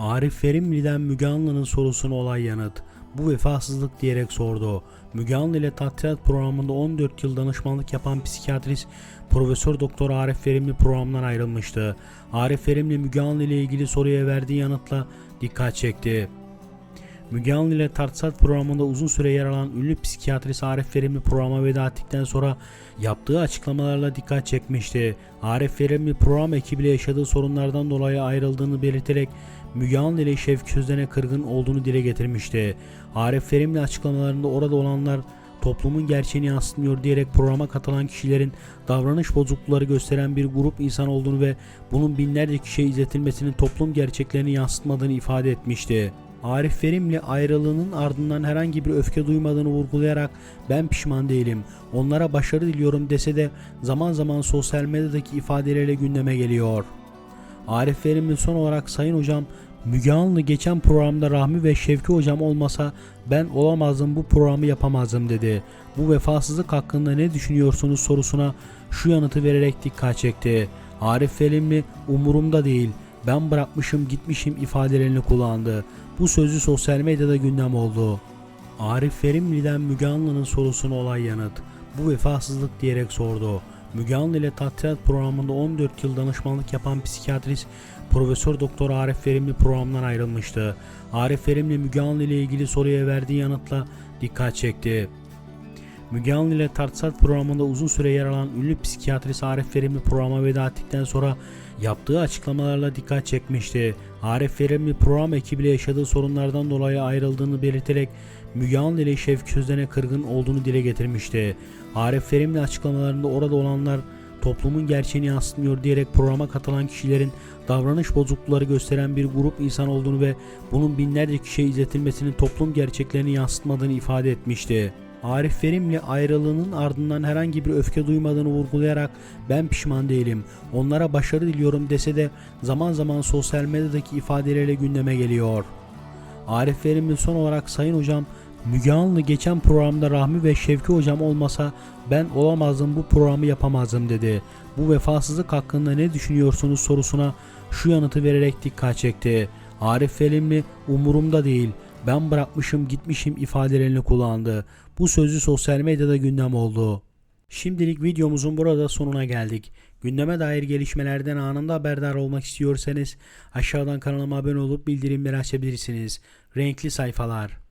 Arif Verimli'den Müge Anlı'nın sorusuna olay yanıt. Bu vefasızlık diyerek sordu. Müge Anlı ile Tatlıat programında 14 yıl danışmanlık yapan psikiyatrist Profesör Doktor Arif Verimli programdan ayrılmıştı. Arif Verimli Müge Anlı ile ilgili soruya verdiği yanıtla dikkat çekti. Müge Anlı ile Tartsat programında uzun süre yer alan ünlü psikiyatrist Arif Verimli programa veda ettikten sonra yaptığı açıklamalarla dikkat çekmişti. Arif Verimli program ekibiyle yaşadığı sorunlardan dolayı ayrıldığını belirterek Müge Anlı ile Şevki Sözden'e kırgın olduğunu dile getirmişti. Arif Verimli açıklamalarında orada olanlar toplumun gerçeğini yansıtmıyor diyerek programa katılan kişilerin davranış bozuklukları gösteren bir grup insan olduğunu ve bunun binlerce kişiye izletilmesinin toplum gerçeklerini yansıtmadığını ifade etmişti. Arif Verimli ayrılığının ardından herhangi bir öfke duymadığını vurgulayarak ben pişman değilim, onlara başarı diliyorum dese de zaman zaman sosyal medyadaki ifadeleriyle gündeme geliyor. Arif Verimli son olarak Sayın Hocam Müge Anlı geçen programda Rahmi ve Şevki Hocam olmasa ben olamazdım bu programı yapamazdım dedi. Bu vefasızlık hakkında ne düşünüyorsunuz sorusuna şu yanıtı vererek dikkat çekti. Arif Verimli umurumda değil ben bırakmışım gitmişim ifadelerini kullandı. Bu sözü sosyal medyada gündem oldu. Arif Verimli'den Müge Anlı'nın sorusuna olay yanıt. Bu vefasızlık diyerek sordu. Müge Anlı ile Tatlıat programında 14 yıl danışmanlık yapan psikiyatrist Profesör Doktor Arif Verimli programdan ayrılmıştı. Arif Verimli Müge Anlı ile ilgili soruya verdiği yanıtla dikkat çekti. Müge Anlı ile Tartsat programında uzun süre yer alan ünlü psikiyatrist Arif Verimli programa veda ettikten sonra yaptığı açıklamalarla dikkat çekmişti. Arif Verimli program ekibiyle yaşadığı sorunlardan dolayı ayrıldığını belirterek Müge Anlı ile Şevki Sözden'e kırgın olduğunu dile getirmişti. Arif Verimli açıklamalarında orada olanlar toplumun gerçeğini yansıtmıyor diyerek programa katılan kişilerin davranış bozuklukları gösteren bir grup insan olduğunu ve bunun binlerce kişiye izletilmesinin toplum gerçeklerini yansıtmadığını ifade etmişti. Arif Verimli ayrılığının ardından herhangi bir öfke duymadığını vurgulayarak ben pişman değilim, onlara başarı diliyorum dese de zaman zaman sosyal medyadaki ifadeleriyle gündeme geliyor. Arif Verimli son olarak Sayın Hocam Müge Anlı geçen programda Rahmi ve Şevki Hocam olmasa ben olamazdım bu programı yapamazdım dedi. Bu vefasızlık hakkında ne düşünüyorsunuz sorusuna şu yanıtı vererek dikkat çekti. Arif Verimli umurumda değil ben bırakmışım gitmişim ifadelerini kullandı. Bu sözü sosyal medyada gündem oldu. Şimdilik videomuzun burada sonuna geldik. Gündeme dair gelişmelerden anında haberdar olmak istiyorsanız aşağıdan kanalıma abone olup bildirimleri açabilirsiniz. Renkli sayfalar.